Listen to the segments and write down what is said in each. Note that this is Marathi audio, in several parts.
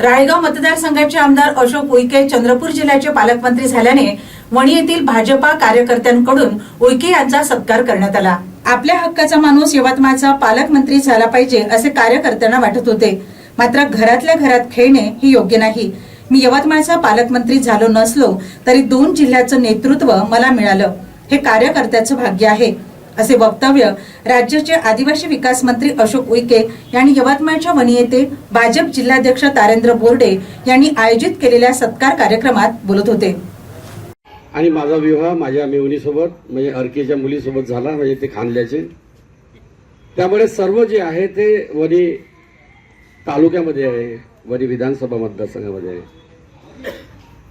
रायगाव मतदारसंघाचे आमदार अशोक उईके चंद्रपूर जिल्ह्याचे पालकमंत्री झाल्याने वणी येथील भाजपा कार्यकर्त्यांकडून उईके यांचा सत्कार करण्यात आला. आपल्या हक्काचा माणूस यवतमाळचा पालकमंत्री झाला पाहिजे असे कार्यकर्त्यांना वाटत होते. मात्र घरातल्या घरात खेळणे हे योग्य नाही. मी यवतमाळचा पालकमंत्री झालो नसलो तरी दोन जिल्ह्याचं नेतृत्व मला मिळालं. हे कार्यकर्त्याचं भाग्य आहे. असे वक्तव्य राज्याचे आदिवासी विकास मंत्री अशोक उईके यांनी यवतमाळच्या वणी येथे भाजप जिल्हाध्यक्ष तारेंद्र बोर्डे यांनी आयोजित केलेल्या सत्कार कार्यक्रमात बोलत होते. आणि माझा विवाह माझ्या मेवणीसोबत म्हणजे अर्केच्या मुलीसोबत झाला म्हणजे ते खानल्याचे त्यामुळे सर्व जे आहे ते वणी तालुक्यामध्ये आहे वणी विधानसभा मतदारसंघामध्ये आहे.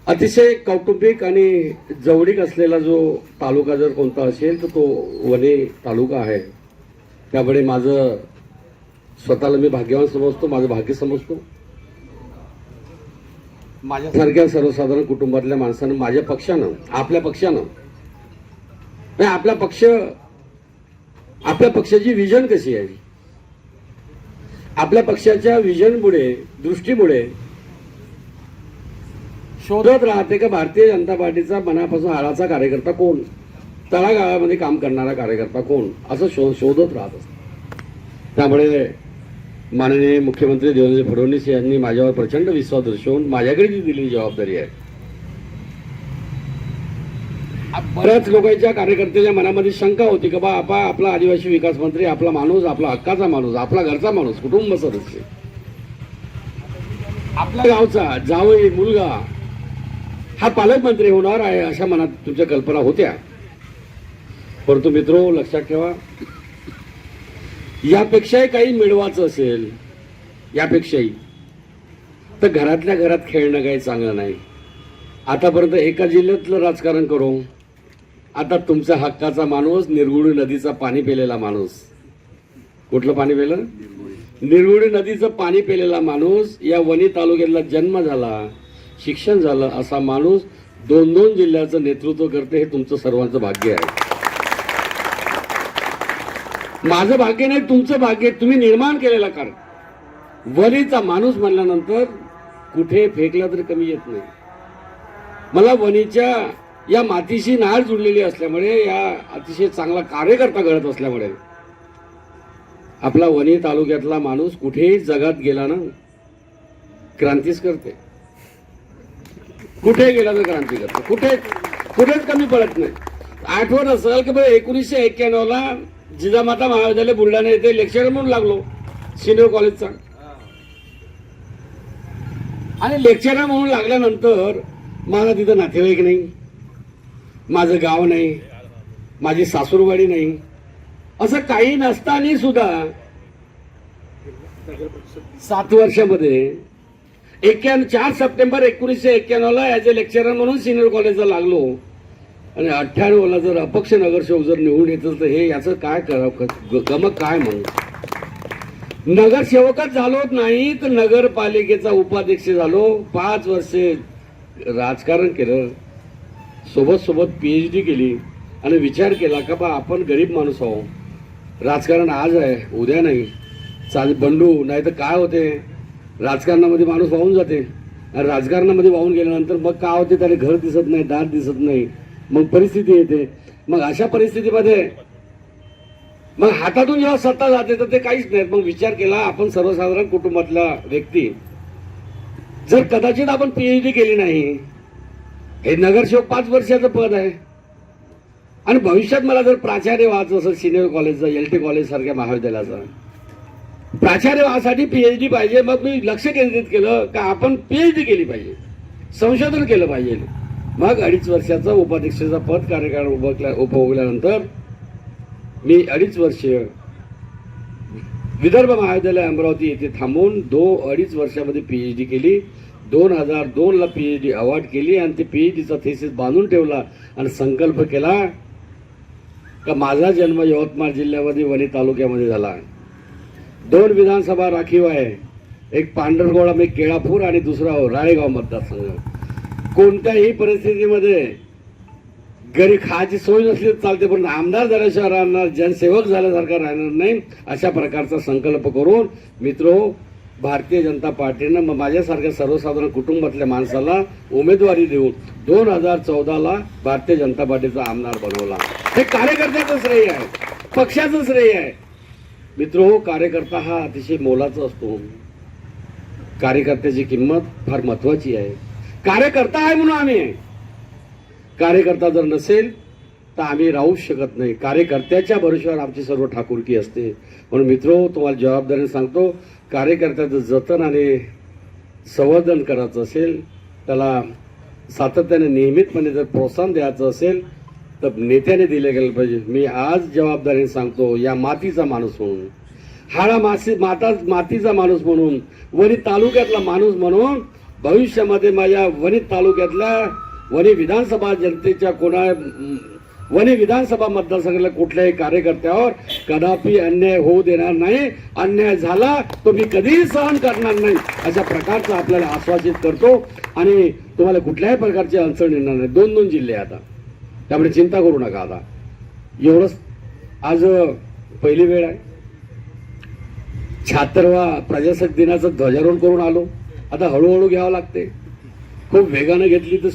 अतिशय कौटुंबिक आणि जवळीक असलेला जो तालुका जर कोणता असेल तर तो वणी तालुका आहे. त्यामुळे माझं स्वतःला मी भाग्यवान समजतो माझं भाग्य समजतो. माझ्यासारख्या सर्वसाधारण कुटुंबातल्या माणसानं माझ्या पक्षानं आपल्या पक्षानं. नाही आपला पक्ष आपल्या पक्षाची विजन कशी आहे? आपल्या पक्षाच्या विजनमुळे दृष्टीमुळे शोधत राहते का भारतीय जनता पार्टीचा मनापासून आळाचा कार्यकर्ता कोण? तळागाळामध्ये काम करणारा कार्यकर्ता कोण? असं शो शोधत राहत असत. त्यामुळे माननीय मुख्यमंत्री देवेंद्र फडणवीस यांनी माझ्यावर प्रचंड विश्वास दर्शवून माझ्याकडे जी दिलेली जबाबदारी आहे बऱ्याच लोकांच्या कार्यकर्त्याच्या मनामध्ये शंका होती की बा आपा आपला आदिवासी विकास मंत्री आपला माणूस आपला हक्काचा माणूस आपला घरचा माणूस कुटुंब सदस्य. आपल्या गावचा जावई मुलगा हा पालकमंत्री होणार आहे अशा मनात तुमच्या कल्पना होत्या. परंतु मित्रो लक्षात ठेवा यापेक्षाही काही मिळवायचं असेल यापेक्षाही तर घरातल्या घरात खेळणं काही चांगलं नाही. आतापर्यंत एका जिल्ह्यातलं राजकारण करू आता तुमचा हक्काचा माणूस निर्गुडी नदीचा पाणी पेलेला माणूस. कुठलं पाणी पेलं? निर्गुडी नदीचं पाणी पेलेला माणूस या वणी तालुक्यातला जन्म झाला. शिक्षण झालं असा माणूस दोन दोन जिल्ह्याचं नेतृत्व करते हे तुमचं सर्वांचं भाग्य आहे. माझं भाग्य नाही तुमचं भाग्य तुम्ही निर्माण केलेला कारण. वणीचा माणूस म्हणल्यानंतर कुठे फेकला तरी कमी येत नाही. मला वणीच्या या मातीशी नाळ जुडलेली असल्यामुळे या अतिशय चांगला कार्यकर्ता घडत असल्यामुळे आपला वणी तालुक्यातला माणूस कुठेही जगात गेला ना क्रांतीच करते. कुठे गेला तर क्रांती करते? कुठे? कुठेच कमी पडत नाही. आठवण असेल की बरं एकोणीसशे एक्क्याण्णवला जिजामाता महाविद्यालय बुलढाणा येथे लेक्चर म्हणून लागलो सिनियर कॉलेजचा आणि लेक्चरर म्हणून लागल्यानंतर मला तिथं नातेवाईक नाही माझं गाव नाही माझी सासूरवाडी नाही असं काही नसताना सुद्धा सात वर्षामध्ये एक्क्याण्णव चार सप्टेंबर एकोणीसशे एक्क्याण्णवला ॲज अ लेक्चरर म्हणून सिनियर कॉलेजला लागलो. आणि अठ्ठ्याण्णवला जर अपक्ष नगरसेवक जर निवडून येत तर हे याचं काय करावं? गमक काय म्हणू नगरसेवकच झालो नाही तर नगरपालिकेचा उपाध्यक्ष झालो. पाच वर्षे राजकारण केलं. सोबत सोबत पी एच डी केली. आणि विचार केला का बा आपण गरीब माणूस आहो राजकारण आज आहे उद्या नाही. चाल बंडू नाही तर काय होते? राजकारणामध्ये माणूस वाहून जाते. राजकारणामध्ये वाहून गेल्यानंतर मग का होते? त्याला घर दिसत नाही दार दिसत नाही. मग परिस्थिती येते. मग अशा परिस्थितीमध्ये मग हातातून जेव्हा सत्ता जाते तर ते काहीच नाही. मग विचार केला आपण सर्वसाधारण कुटुंबातला व्यक्ती. जर कदाचित आपण पीएचडी केली नाही हे नगरसेवक पाच वर्षाचं पद आहे. आणि भविष्यात मला जर प्राचार्य व्हायचं असेल सिनियर कॉलेजचं एल टी कॉलेज सारख्या महाविद्यालयाचं प्राचार्य एच पीएचडी पाहिजे. मग मी लक्ष केंद्रित केलं का आपण पीएचडी केली पाहिजे. संशोधन केलं पाहिजे. मग अडीच वर्षाचं उपाध्यक्षाचा पद कार्यकाळ उभकल्या उपभोगल्यानंतर मी अडीच वर्ष विदर्भ महाविद्यालय अमरावती येथे थांबून दो अडीच वर्षामध्ये पी एच डी केली. दोन हजार दोनला पीएचडी अवॉर्ड केली आणि ते डीचा थेसिस बांधून ठेवला आणि संकल्प केला का माझा जन्म यवतमाळ जिल्ह्यामध्ये वणी तालुक्यामध्ये झाला. दोन विधानसभा राखीव आहे. एक पांढरगोळा एक केळापूर आणि दुसरा हो राळेगाव मतदारसंघ. कोणत्याही परिस्थितीमध्ये घरी खायची सोय नसली चालते पण आमदार झाल्याशिवाय राहणार जनसेवक झाल्यासारखा राहणार नाही अशा प्रकारचा संकल्प करून मित्र भारतीय जनता पार्टीनं मग माझ्यासारख्या सर्वसाधारण कुटुंबातल्या माणसाला उमेदवारी देऊन दोन हजार चौदाला भारतीय जनता पार्टीचा आमदार बनवला. हे कार्यकर्त्याचं श्रेय आहे पक्षाचं श्रेय आहे. मित्र हो कार्यकर्ता हा अतिशय मोलाचा असतो. कार्यकर्त्याची किंमत फार महत्वाची आहे. कार्यकर्ता आहे म्हणून आम्ही आहे. कार्यकर्ता जर नसेल तर आम्ही राहूच शकत नाही. कार्यकर्त्याच्या भरोश्यावर आमची सर्व ठाकूरकी असते. म्हणून मित्र तुम्हाला जबाबदारीने सांगतो कार्यकर्त्याचं जतन आणि संवर्धन करायचं असेल त्याला सातत्याने नियमितपणे जर प्रोत्साहन द्यायचं असेल तर नेत्याने दिले गेलं पाहिजे. मी आज जबाबदारीने सांगतो या मातीचा माणूस म्हणून. हाडा मासी माता मातीचा माणूस म्हणून वणी तालुक्यातला माणूस म्हणून भविष्यामध्ये माझ्या वणी तालुक्यातल्या वणी विधानसभा जनतेच्या कोणा वणी विधानसभा मतदारसंघातल्या कुठल्याही कार्यकर्त्यावर कदापि अन्याय होऊ देणार नाही. अन्याय झाला तो मी कधीही सहन करणार नाही अशा प्रकारचं आपल्याला आश्वासित करतो. आणि तुम्हाला कुठल्याही प्रकारची अडचण येणार नाही. दोन दोन जिल्हे आता. त्यामुळे चिंता करू नका आता. एवढंच आज पहिली वेळ आहे. शहात्तरवा प्रजासत्ताक दिनाचं ध्वजारोहण करून आलो. आता हळूहळू घ्यावं लागते. खूप वेगानं घेतली तर